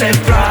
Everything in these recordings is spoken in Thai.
se pra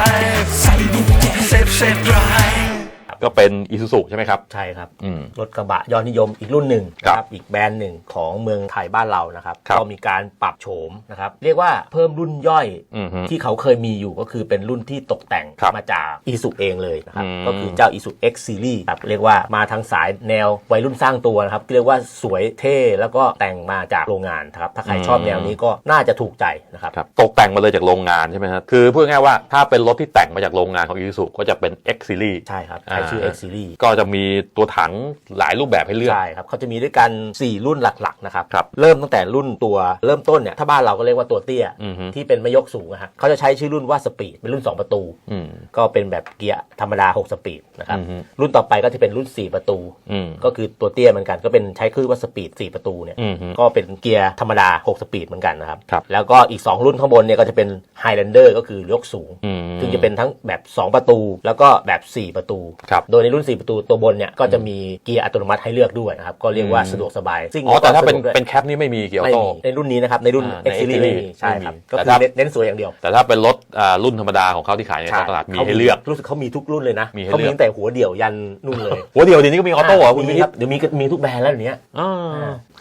ก็เป็นอีซูซูใช่ไหมครับ ใช่ครับ อืม รถกระบะยอดนิยมอีกรุ่นหนึ่งครับนะอีกแบรนด์หนึ่งของเมืองไทยบ้านเรานะครับครับ ก็มีการปรับโฉมนะครับเรียกว่าเพิ่มรุ่นย่อย อือฮึ ที่เขาเคยมีอยู่ก็คือเป็นรุ่นที่ตกแต่งครับมาจากอีสุเองเลยนะครับ อืมก็คือเจ้าอีสุ X Series ครับเรียกว่ามาทางสายแนววัยรุ่นสร้างตัวนะครับ เรียกว่าสวยเท่แล้วก็แต่งมาจากโรงงานครับ ถ้าใครชอบแนวนี้ก็น่าจะถูกใจนะครับ ครับตกแต่งมาเลยจากโรงงานใช่ไหมครับคือพูดง่ายๆว่าถ้าเป็นรถที่แต่งมาจากโรงงานของอีซูซูก็จะเป็น X Series ใช่ครับใช้ชื่ออ่า X Series ก็จะมีตัวถังหลายรูปแบบให้เลือก ใช่ครับเขาจะมีด้วยกัน 4 รุ่นหลักๆนะครับครับเริ่มตั้งแต่รุ่นตัวเริ่มต้นเนี่ยถ้าบ้านเราก็เรียกว่าตัวเตี้ย อือฮึ ที่เป็นไม่ยกสูงอะฮะเขาจะใช้ชื่อรุ่นว่าสปีดเป็นรุ่น 2 ประตู อืม ก็เป็นแบบเกียร์ธรรมดา 6 สปีดนะครับอือฮึ รุ่นต่อไปก็จะเป็นรุ่น 4 ประตู อืม ก็คือตัวเตี้ยเหมือนกันก็เป็นใช้ชื่อว่าสปีด 4 ประตูเนี่ยอืมฮึก็เป็นเกียร์ธรรมดา 6 สปีดเหมือนกันนะครับครับ แล้วก็อีก 2 รุ่นข้างบนเนี่ยก็จะเป็น Highlander ก็คือยกสูง อืม ซึ่งจะเป็นทั้งแบบ 2 ประตู แล้วก็แบบ 4 ประตู ครับโดยในรุ่น 4 ประตูตัวบนเนี่ยก็จะมีเกียร์อัตโนมัติให้เลือกด้วยนะครับก็เรียกว่าอืมสะดวกสบายซิ่งอ๋อแต่ถ้าเป็นสะดวกด้วยเป็นแคปนี่ไม่มีเกียร์ออไม่โต้มีในรุ่นนี้นะครับในรุ่นอ่า X ใน Series X ไม่มี Series ใช่ครับไม่มีก็แต่คือถ้าเน้นเน้นสวยอย่างเดียว แต่ถ้าเป็นรถอ่ารุ่นธรรมดาของเขาที่ขายในท้องตลาดมีให้เลือกรู้สึกเขามีทุกรุ่นเลยนะมีให้เขาเลืมีอกตั้งแต่หัวเดี่ยวยันนู่นเลย หัวเดียวเดี๋ยวนี้ก็มีออโต้เหรอคุณวิมีทิคตรับเดี๋ยวมีมีทุกแบรนด์แล้วเดี๋ยวนี้อ่า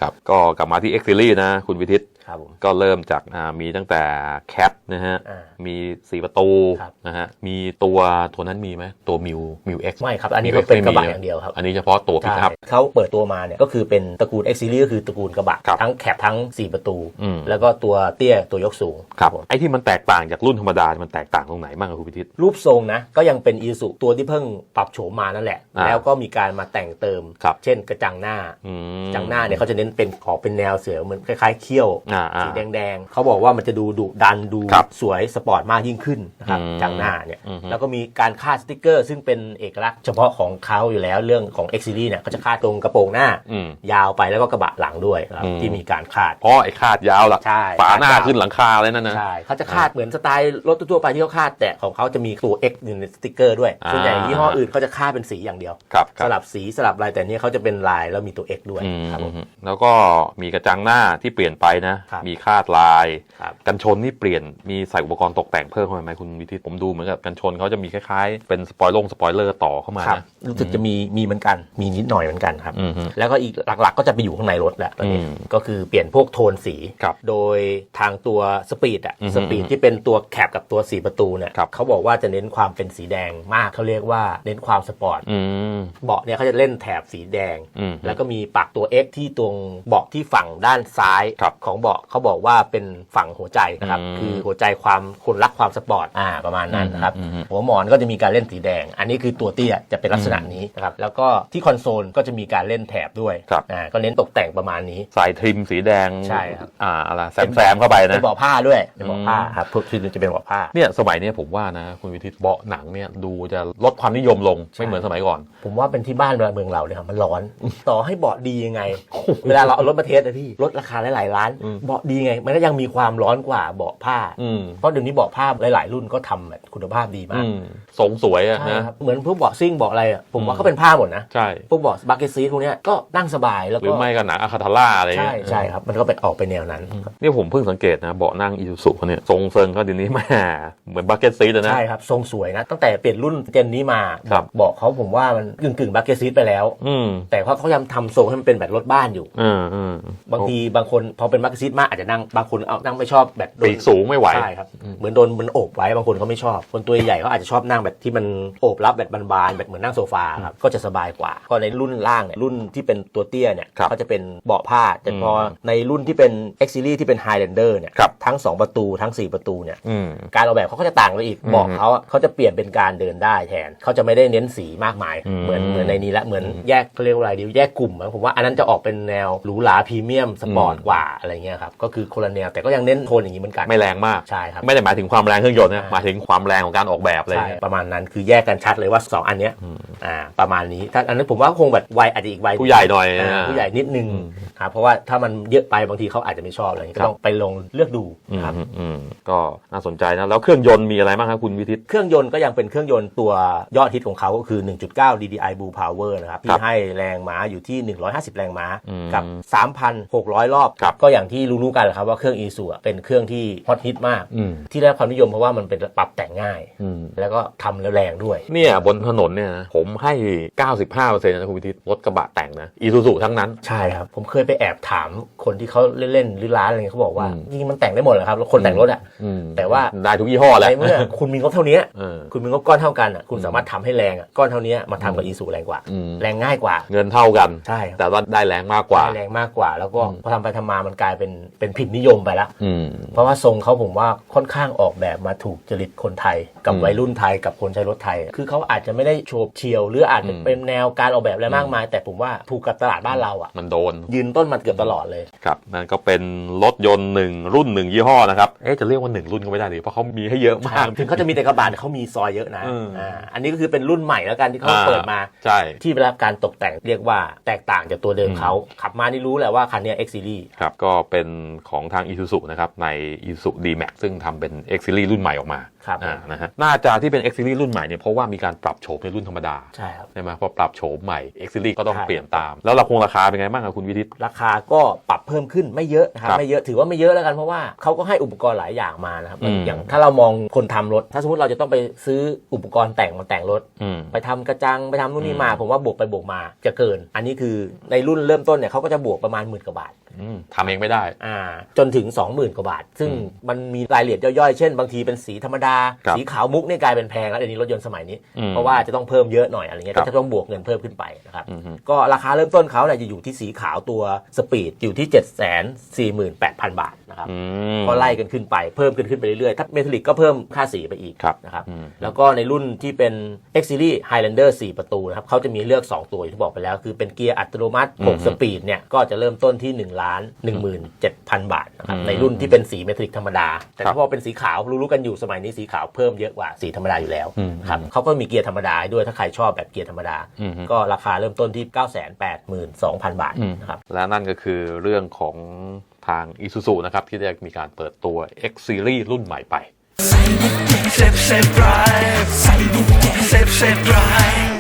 ครับก็กลับมาที่ X Series นะคุณวิทิต ครับผม ก็เริ่มจากอ่ามีตั้งแต่แคปนะฮะอ่ามีสี่ประตูครับนะฮะ มีตัวตัวนั้นมีไหมตัวมิวมิวเอ็กไม่ครับ อันนี้เขาเป็นกระบะอย่างเดียวครับ อันนี้เฉพาะตัวพิใช่กอัพเขาเปิดตัวมาเนี่ยก็คือเป็นตระกูล X Series ก็คือตระกูลกระบะครับทั้งแคปทั้ง 4 ประตูอืมแล้วก็ตัวเตี้ยตัวยกสูงครับผมไอ้ที่มันแตกต่างจากรุ่นธรรมดา มันแตกต่างตรงไหนบ้างครับคุณพิทิตรูปทรงนะก็ยังเป็นอีสุตัวที่เพิ่งปรับโฉมมานั่นแหละอ่าแล้วก็มีการมาแต่งเติมครับเช่นกระจังหน้าอืมจังหน้าเนี่ยเขาจะเน้นเป็นขอบเป็นแนวเสือเหมือนคล้ายๆเขี้ยวอ่าอ่าสีแดงๆเขาบอกว่ามันจะดูดุดันดูครับสวยสปอร์ตมากยิ่งขึ้นนะครับอืมจังหน้าเนี่ยอือฮึแล้วก็มีการคาดสติกเกอร์ ซึ่งเป็นเอกลักษณ์เฉพาะของเขาอยู่แล้วเรื่องของ X Series เนี่ยเขาจะคาดตรงกระโปรงหน้าอืมยาวไปแล้วก็กระบะหลังด้วยครับอืมที่มีการคาดเพราะไอ้คาดยาวล่ะใช่ฝาหน้าคาดยาวขึ้นหลังคาเลยนั่นนะใช่เขาจะคาดเหมือนสไตล์รถทั่วๆไปที่เขาคาดแต่ของเขาจะมีตัว X อยู่ในสติกเกอร์ด้วยอ่าส่วนใหญ่ยี่ห้ออื่นเขาจะคาดเป็นสีอย่างเดียวครับคสรับลับสีสลับลายแต่เนี้ยเขาจะเป็นลายแล้วมีตัว X ด้วยอืมครับผมแล้วก็มีกระจังหน้าที่เปลี่ยนไปนะครับมีคาดลายครับกันชนนี่เปลี่ยนมีใส่อุปกรณ์ตกแต่งเพิ่มเข้ามาไหมคุณวิทิตผมดูเหมือนกับกันชนเขาจะมีคล้ายๆ เป็นสปอยลงสปอยเลอร์ต่อเข้ามาครับนะรู้สึกจะมีมีเหมือนกันมีนิดหน่อยเหมือนกันครับอืมฮึแล้วก็อีกหลักๆ ก็จะไปอยู่ข้างในรถแหละตอนนี้อืมก็คือเปลี่ยนพวกโทนสีครับโดยทางตัวสปีดอะอือฮึสปีดที่เป็นตัวแคปกับตัวสีประตูเนี่ยครับเขาบอกว่าจะเน้นความเป็นสีแดงมากเขาเรียกว่าเน้นความสปอร์ตอืมเบาะเนี่ยเขาจะเล่นแถบสีแดงอืมแล้วก็มีปักตัว X ที่ตรงเบาะที่ฝั่งด้านซ้ายครับของเบาะเขาบอกว่าเป็นฝั่งหัวใจนะครับอืมคือหัวใจความคนรักความสปอร์ตอ่าประมาณนั้นนะครับอืมอืมหัวหมอนก็จะมีการเล่นสีแดง อันนี้คือตัวเตี้ยจะเป็นลักษณะนี้นะครับ แล้วก็ที่คอนโซลก็จะมีการเล่นแถบด้วยครับอ่าก็เน้นตกแต่งประมาณนี้ สายทริมสีแดงใช่ครับอ่าอะไรแซมแซมๆเข้าไปเป็นะนเบาะผ้าด้วยเป็นเบาะผ้าอืมครับพวกที่จะเป็นเบาะผ้าเนี่ยสมัยเนี้ยผมว่านะคุณวิทิตเบาะหนังเนี่ยดูจะลดความนิยมลงใช่ไม่เหมือนสมัยก่อน ผมว่าเป็นที่บ้านเมืองเราเนี่ยครับมันร้อน ต่อให้เบาะดียังไง เวลาเราเอารถมาเทสนะพี่รถราคาหลายๆล้านอืมเบาะดีไง มันก็ยังมีความร้อนกว่าเบาะผ้าอืมเพราะเดี๋ยวนี้เบาะผ้าหลาย ๆ รุ่นก็ทำแบบคุณภาพดีมากอืมทรงสวยอะใช่นะครับเหมือนพวกเบาะซิ่งเบาะอะไรอะผมว่าอืมก็เป็นผ้าหมดนะใช่พวกเบาะบักเก็ตซีทพวกเนี้ยก็นั่งสบายแล้วหรืก็อไม่ก็หนังอะคาทาร่าอะไรใช่เงี้ยใช่ครับมันก็เป็นออกไปแนวนั้นครับเนี่ยผมเพิ่งสังเกตนะเบาะนั่งอีซูซุเขาเนี่ยทรงเซิงก็เดี๋ยวนี้แหม่เหมือนบักเก็ตซีเลยนะใช่ครับทรงสวยนะตั้งแต่เปลี่ยนรุ่นเจนนี้มาครับเบาะเขาผมว่ามันกึ่งกึ่งบักเก็ตซีทไปแล้วอืมแต่เขาเขายังทำทรงให้มันเป็นแบบรถบ้านอยู่อืมอืมบางทีบางคนพอเป็นบักเก็ตซีทมากอาจจะนั่งบางคนเอานั่งไม่ชอบแบบโดนปีกสูงไม่ไหว ใช่ครับเหมือนโดนมันโอบไว้บางคนเขาไม่ชอบ คนตัวใหญ่เขาอาจจะชอบนั่งแบบที่มันโอบรับแบบบานๆแบบเหมือนนั่งโซฟาครับก็จะสบายกว่าก็ในรุ่นล่างเนี่ยรุ่นที่เป็นตัวเตี้ยเนี่ยครับเขาจะเป็นเบาะผ้าแต่พออมในรุ่นที่เป็น X Series ที่เป็น Highlander เนี่ยครับ ทั้ง 2 ประตูทั้ง 4 ประตูเนี่ยอืม การออกแบบเขาก็จะต่างไปอีกอืมเบาะเขาอะเขาจะเปลี่ยนเป็นการเดินได้แทนเขาจะไม่ได้เน้นสีมากมาย อืม เหมือนเหมือนในนี้ละเหมือนแยกเขาเรียกว่าอะไรดีแยกกลุ่มอะผมว่าอันนั้นจะออกเป็นแนวหรูหราพรีเมียมสปอร์ตอืมกว่าอะไรเงี้ยครับก็คือคนละแนวแต่ก็ยังเน้นโทนอย่างนี้เหมือนกันไม่แรงมากใช่ครับไม่ได้หมายถึงความแรงเครื่องยนต์นะใช่หมายถึงความแรงของการออกแบบอะไรใช่เงี้ยประมาณนั้นคือแยกกันชัดเลยว่า 2 อันเนี้ยอ่าประมาณนี้ถ้าอันนั้นผมว่าคงแบบวัยอาจจะอีกวัยผู้ใหญ่หน่อยอ่าอ่าผู้ใหญ่นิดนึงครับเพราะว่าถ้ามันเยอะไปบางทีเขาอาจจะไม่ชอบอะไรอย่างเงี้ยครับก็ต้องไปลองเลือกดูอืมครับอืมอืมก็น่าสนใจนะแล้วเครื่องยนต์มีอะไรบ้างครับคุณวิทิตเครื่องยนต์ก็ยังเป็นเครื่องยนต์ตัวยอดฮิตของเขาก็คือ 1.9 DDI Blue Power นะครับครัที่บให้แรงม้าอยู่ที่ 150 แรงม้าอืมกับ 3,600 รอบครับก็อย่างที่รู้ๆกันแหละครับว่าเครื่อง e s u เป็นเครื่องที่ฮอตฮิตมาก อืม ที่ได้รับความนิยมเพราะว่ามันเป็นปรับแต่งง่าย อืม แล้วก็ทำแล้วแรงด้วย เนี่ยบนถนนเนี่ยนะผมให้ 95%นะคุณวิทิตรถกระบะแต่งนะอีซูซูทั้งนั้น ใช่ครับ ผมเคยไปแอบถามคนที่เขาเล่นๆหรือร้านอะไรเงี้ยเขาบอกว่าอืม จริงๆมันแต่งได้หมดเหรอครับแล้วคนแต่งรถอะอืมแต่ว่าได้ทุกยี่ห้อแหละในเมื่อคุณมีงบเท่านี้ เออ คุณมีงบก้อนเท่ากันอะคุณสามารถทำให้แรงอะก้อนเท่านี้มาทำกับ e s u แรงกว่า อืม แรงง่ายกว่า เงินเท่ากัน ใช่ครับ แต่ว่าได้แรงมากกว่า ได้แรงมากกว่า แล้วก็อืมพอทำไปทำมามันกลายเป็นเป็นผิดนิยมไปละอืมเพราะว่าทรงเขาผมว่าค่อนข้างออกแบบมาถูกจริตคนไทย กับอืมวัยรุ่นไทยกับคนใช้รถไทย คือเขาอาจจะไม่ได้โฉบเฉี่ยว หรืออาจจะอืมเป็นแนวการออกแบบอะไรมากมาย แต่ผมว่าถูกกับตลาดบ้านเราอะมันโดน ยืนต้นมาเกือบตลอดเลยครับนั่นก็เป็นรถยนต์หนึ่งรุ่นหนึ่งยี่ห้อนะครับเอ๊ะจะเรียกว่าหนึ่งรุ่นก็ไม่ได้ดิเพราะเขามีให้เยอะมากถึงเขาจะมีแต่กระบะแต่เขามีซอยเยอะนะอืมอ่าอันนี้ก็คือเป็นรุ่นใหม่แล้วกันที่เขาอ่าเปิดมาใช่ที่ได้รับการตกแต่งเรียกว่าแตกต่างจากตัวเดิมอืมเขาขับมานี่รู้แหละว่าคันเนี้ย X Series ครับก็เป็นของทาง i s u z u นะครับใน i s u z u D-Max ซึ่งทำเป็น X Series รุ่นใหม่ออกมาครับอ่านะฮะน่าจะที่เป็น X Series รุ่นใหม่เนี่ยเพราะว่ามีการปรับโฉมในรุ่นธรรมดาใช่ครับใช่ไหมพอปรับโฉมใหม่ X Series ก็ต้องใช่เปลี่ยนตาม แล้วราคงราคาเป็นไงบ้างครับคุณวิทิตราคาก็ปรับเพิ่มขึ้นไม่เยอะนะครับครับไม่เยอะถือว่าไม่เยอะแล้วกันเพราะว่าเขาก็ให้อุปกรณ์หลายอย่างมานะครับอืมอย่างถ้าเรามองคนทำรถ ถ้าสมมติเราจะต้องไปซื้ออุปกรณ์แต่งมาแต่งรถอืมไปทำกระจังไปทำนู่นนี่มาอืมผมว่าบวกไปบวกมาจะเกิน อันนี้คือในรุ่นเริ่มต้นเนี่ยเขาก็จะบวกประมาณหมื่นกว่าบาทอืมทำเองไม่ได้อ่าจนถึง 20,000กว่าบาท ซึ่งอืมมันมีรายละเอียดย่อยๆ เช่น บางทีเป็นสีธรรมดาครับสีขาวมุกเนี่ยกลายเป็นแพงแล้วเดี๋ยวนี้รถยนต์สมัยนี้ อืมเพราะว่าจะต้องเพิ่มเยอะหน่อยอะไรเงี้ยครับก็จะต้องบวกเงินเพิ่มขึ้นไปนะครับอืมฮึ ก็ราคาเริ่มต้นเขาเนี่ยจะอยู่ที่สีขาวตัวสปีดอยู่ที่ 748,000 บาทนะครับอืม ก็ไล่กันขึ้นไปเพิ่มกันขึ้นไปเรื่อยๆถ้าเมทัลลิกก็เพิ่มค่าสีไปอีกครับนะครับอืม แล้วก็ในรุ่นที่เป็น X Series Highlander 4 ประตูนะครับเขาจะมีเลือก 2 ตัวอย่างที่บอกไปแล้ว คือเป็นเกียร์อัตโนมัติอืม6สปีดเนี่ยก็จะเริ่มต้นที่1ล้าน17,000 บาทนะครับอืมในรุ่นที่เป็นสีเมทัลลิกธรรมดาแต่ครับถ้าพอเป็นสีขาวรู้ๆกันอยู่สมัยนี้สีขาวเพิ่มเยอะกว่าสีธรรมดาอยู่แล้วอืมครับเขาก็มีเกียร์ธรรมดาให้ด้วยถ้าใครชอบแบบเกียร์ธรรมดาอืมฮึก็ราคาเริ่มต้นที่ 982,000 บาทอืมนะครับและนั่นก็คือเรื่องของทาง i s u z u นะครับ ที่ได้มีการเปิดตัว X Series รุ่นใหม่ไป Safe, safe drive. Safe, safe drive.